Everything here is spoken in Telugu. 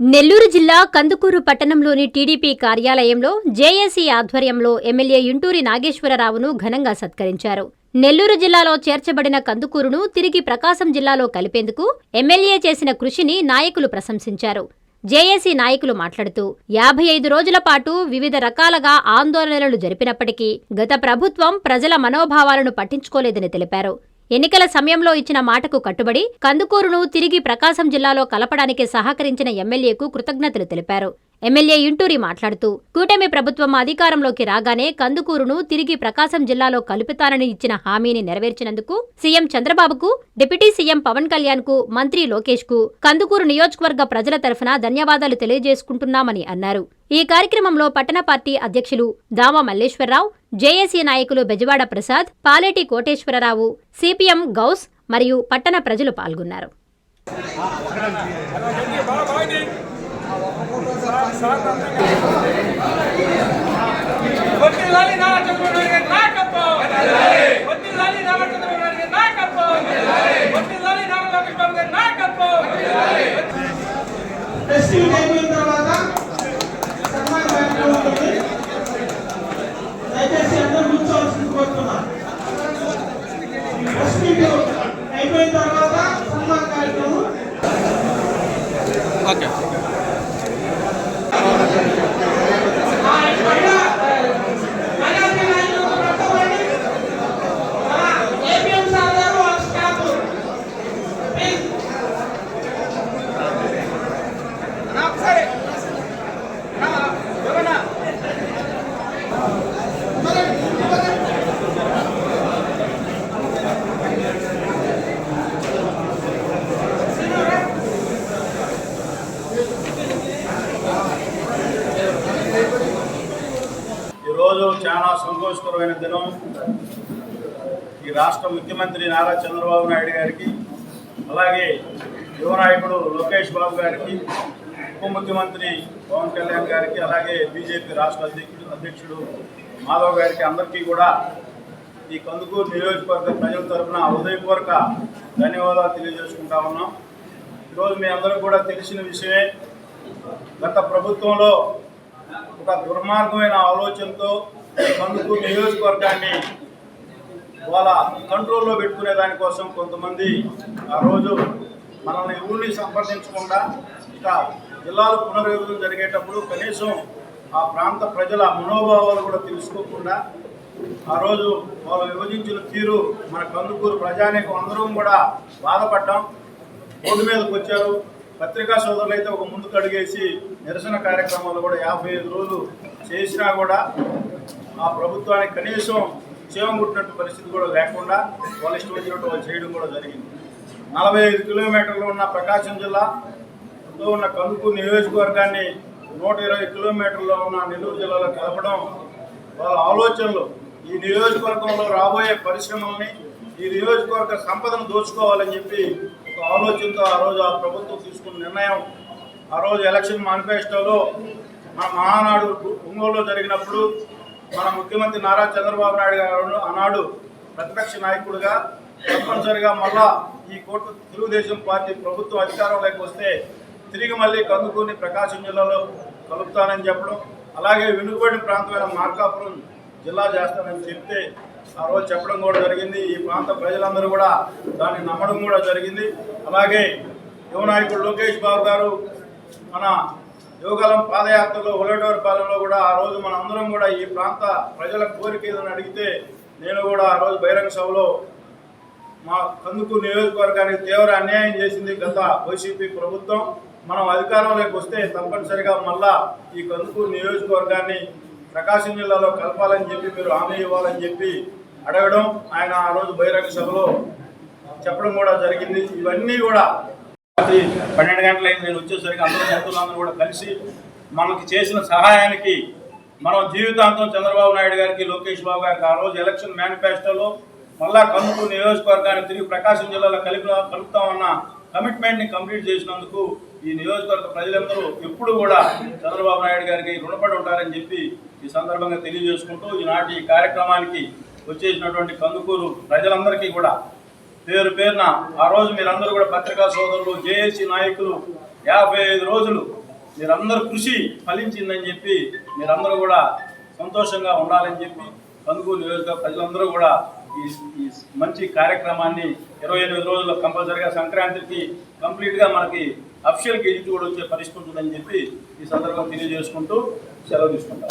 నెల్లూరు జిల్లా కందుకూరు పట్టణంలోని టీడీపీ కార్యాలయంలో జేఏసీ ఆధ్వర్యంలో ఎమ్మెల్యే యుంటూరి నాగేశ్వరరావును ఘనంగా సత్కరించారు. నెల్లూరు జిల్లాలో చేర్చబడిన కందుకూరును తిరిగి ప్రకాశం జిల్లాలో కలిపేందుకు ఎమ్మెల్యే చేసిన కృషిని నాయకులు ప్రశంసించారు. జేఏసీ నాయకులు మాట్లాడుతూ యాభై ఐదు రోజుల పాటు వివిధ రకాలుగా ఆందోళనలు జరిపినప్పటికీ గత ప్రభుత్వం ప్రజల మనోభావాలను పట్టించుకోలేదని తెలిపారు. ఎన్నికల సమయంలో ఇచ్చిన మాటకు కట్టుబడి కందుకూరును తిరిగి ప్రకాశం జిల్లాలో కలపడానికి సహకరించిన ఎమ్మెల్యేకు కృతజ్ఞతలు తెలిపారు. ఎమ్మెల్యే ఇంటూరి మాట్లాడుతూ కూటమి ప్రభుత్వం అధికారంలోకి రాగానే కందుకూరును తిరిగి ప్రకాశం జిల్లాలో కలుపుతానని ఇచ్చిన హామీని నెరవేర్చినందుకు సీఎం చంద్రబాబుకు డిప్యూటీ సీఎం పవన్ కళ్యాణ్కు మంత్రి లోకేష్కు కందుకూరు నియోజకవర్గ ప్రజల తరఫున ధన్యవాదాలు తెలియజేసుకుంటున్నామని అన్నారు. ఈ కార్యక్రమంలో పట్టణ పార్టీ అధ్యక్షులు దామ మల్లేశ్వరరావు జేఏసీ నాయకులు బెజవాడ ప్రసాద్ పాలేటి కోటేశ్వరరావు సిపిఎం గౌస్ మరియు పట్టణ ప్రజలు పాల్గొన్నారు. వడ్డీలాలి నారా చంద్రబాబు నాయుడు గారి నాయకత్వం వడ్డీలాలి నారా చంద్రబాబు నాయుడు గారి నాయకత్వం వడ్డీలాలి నారా లోకేష్ బాబు గారి నాయకత్వం టెస్టింగ్ అయిపోయిన తర్వాత సంతోషకరమైన దినం. ఈ రాష్ట్ర ముఖ్యమంత్రి నారా చంద్రబాబు నాయుడు గారికి అలాగే యువనాయకుడు లోకేష్ బాబు గారికి ఉప ముఖ్యమంత్రి పవన్ కళ్యాణ్ గారికి అలాగే బీజేపీ రాష్ట్ర అధ్యక్షుడు అధ్యక్షుడు మాధవ్ గారికి అందరికీ కూడా ఈ కందుకూరు నియోజకవర్గ ప్రజల తరఫున హృదయపూర్వక ధన్యవాదాలు తెలియజేసుకుంటా ఉన్నాం. ఈరోజు మీ అందరూ కూడా తెలిసిన విషయమే గత ప్రభుత్వంలో ఒక దుర్మార్గమైన ఆలోచనతో కందుకూరు నియోజకవర్గాన్ని వాళ్ళ కంట్రోల్లో పెట్టుకునే దానికోసం కొంతమంది ఆ రోజు మనల్ని ఊరిని సంప్రదించకుండా ఇక జిల్లాలు పునర్విభజన జరిగేటప్పుడు కనీసం ఆ ప్రాంత ప్రజల మనోభావాలు కూడా తెలుసుకోకుండా ఆ రోజు వాళ్ళు విభజించిన తీరు మన కందుకూరు ప్రజానీకం అందరం కూడా బాధపడ్డాం. రోడ్డు మీదకి వచ్చారు. పత్రికా సోదరులు అయితే ఒక ముందుకు అడిగేసి నిరసన కార్యక్రమాలు కూడా యాభై ఐదు రోజులు చేసినా కూడా ఆ ప్రభుత్వానికి కనీసం క్షేమం కుట్టినట్టు పరిస్థితి కూడా లేకుండా వాళ్ళు ఇష్టం వచ్చినట్టు వాళ్ళు చేయడం కూడా జరిగింది. నలభై ఐదు కిలోమీటర్లు ఉన్న ప్రకాశం జిల్లాలో ఉన్న కందుకూరు నియోజకవర్గాన్ని నూట ఇరవై కిలోమీటర్లో ఉన్న నెల్లూరు జిల్లాలో కలపడం వాళ్ళ ఆలోచనలు. ఈ నియోజకవర్గంలో రాబోయే పరిశ్రమల్ని ఈ నియోజకవర్గ సంపదను దోచుకోవాలని చెప్పి ఒక ఆలోచనతో ఆ రోజు ఆ ప్రభుత్వం తీసుకున్న నిర్ణయం. ఆ రోజు ఎలక్షన్ మేనిఫెస్టోలో మా మహానాడు ఒంగోలులో జరిగినప్పుడు మన ముఖ్యమంత్రి నారా చంద్రబాబు నాయుడు గారు ఆనాడు ప్రతిపక్ష నాయకుడిగా తప్పనిసరిగా మళ్ళా ఈ కోర్టు తెలుగుదేశం పార్టీ ప్రభుత్వం అధికారంలోకి వస్తే తిరిగి మళ్ళీ కందుకూరిని ప్రకాశం జిల్లాలో కలుపుతానని చెప్పడం అలాగే వెనుకబడిన ప్రాంతమైన మార్కాపురం జిల్లా చేస్తానని చెప్తే ఆ రోజు చెప్పడం కూడా జరిగింది. ఈ ప్రాంత ప్రజలందరూ కూడా దాన్ని నమ్మడం కూడా జరిగింది. అలాగే యువ నాయకుడు లోకేష్ బాబు గారు మన యోగాలం పాదయాత్రలో ఉలటూరు పాలెంలో కూడా ఆ రోజు మన అందరం కూడా ఈ ప్రాంత ప్రజల కోరిక ఏదని అడిగితే నేను కూడా ఆ రోజు బహిరంగ సభలో మా కందుకు నియోజకవర్గానికి తీవ్ర అన్యాయం చేసింది గత వైసీపీ ప్రభుత్వం. మనం అధికారంలోకి వస్తే తప్పనిసరిగా మళ్ళా ఈ కందుకు నియోజకవర్గాన్ని ప్రకాశం జిల్లాలో కలపాలని చెప్పి మీరు హామీ ఇవ్వాలని చెప్పి అడగడం ఆయన ఆ రోజు బహిరంగ సభలో చెప్పడం కూడా జరిగింది. ఇవన్నీ కూడా రాత్రి పన్నెండు గంటలైంది నేను వచ్చేసరికి అందరూ మంత్రులందరూ కూడా కలిసి మనకి చేసిన సహాయానికి మనం జీవితాంతం చంద్రబాబు నాయుడు గారికి లోకేష్ బాబు గారికి ఆ రోజు ఎలక్షన్ మేనిఫెస్టోలో మళ్ళా కందుకూరు నియోజకవర్గాన్ని తిరిగి ప్రకాశం జిల్లాలో కలిపి కలుపుతామన్న కమిట్మెంట్ని కంప్లీట్ చేసినందుకు ఈ నియోజకవర్గ ప్రజలందరూ ఎప్పుడు కూడా చంద్రబాబు నాయుడు గారికి రుణపడి ఉంటారని చెప్పి ఈ సందర్భంగా తెలియజేసుకుంటూ ఈనాటి కార్యక్రమానికి వచ్చేసినటువంటి కందుకూరు ప్రజలందరికీ కూడా పేరు పేరున ఆ రోజు మీరందరూ కూడా పత్రికా సోదరులు జేఏసీ నాయకులు యాభై ఐదు రోజులు మీరందరూ కృషి ఫలించిందని చెప్పి మీరందరూ కూడా సంతోషంగా ఉండాలని చెప్పి కందుకూరు నియోజక ప్రజలందరూ కూడా ఈ ఈ మంచి కార్యక్రమాన్ని ఇరవై ఎనిమిది రోజుల్లో కంపల్సరిగా సంక్రాంతికి కంప్లీట్గా మనకి అఫిషియల్ గెజిట్ కూడా వచ్చే పరిస్థితి ఉంటుందని చెప్పి ఈ సందర్భంగా తెలియజేసుకుంటూ సెలవు తీసుకుంటాం.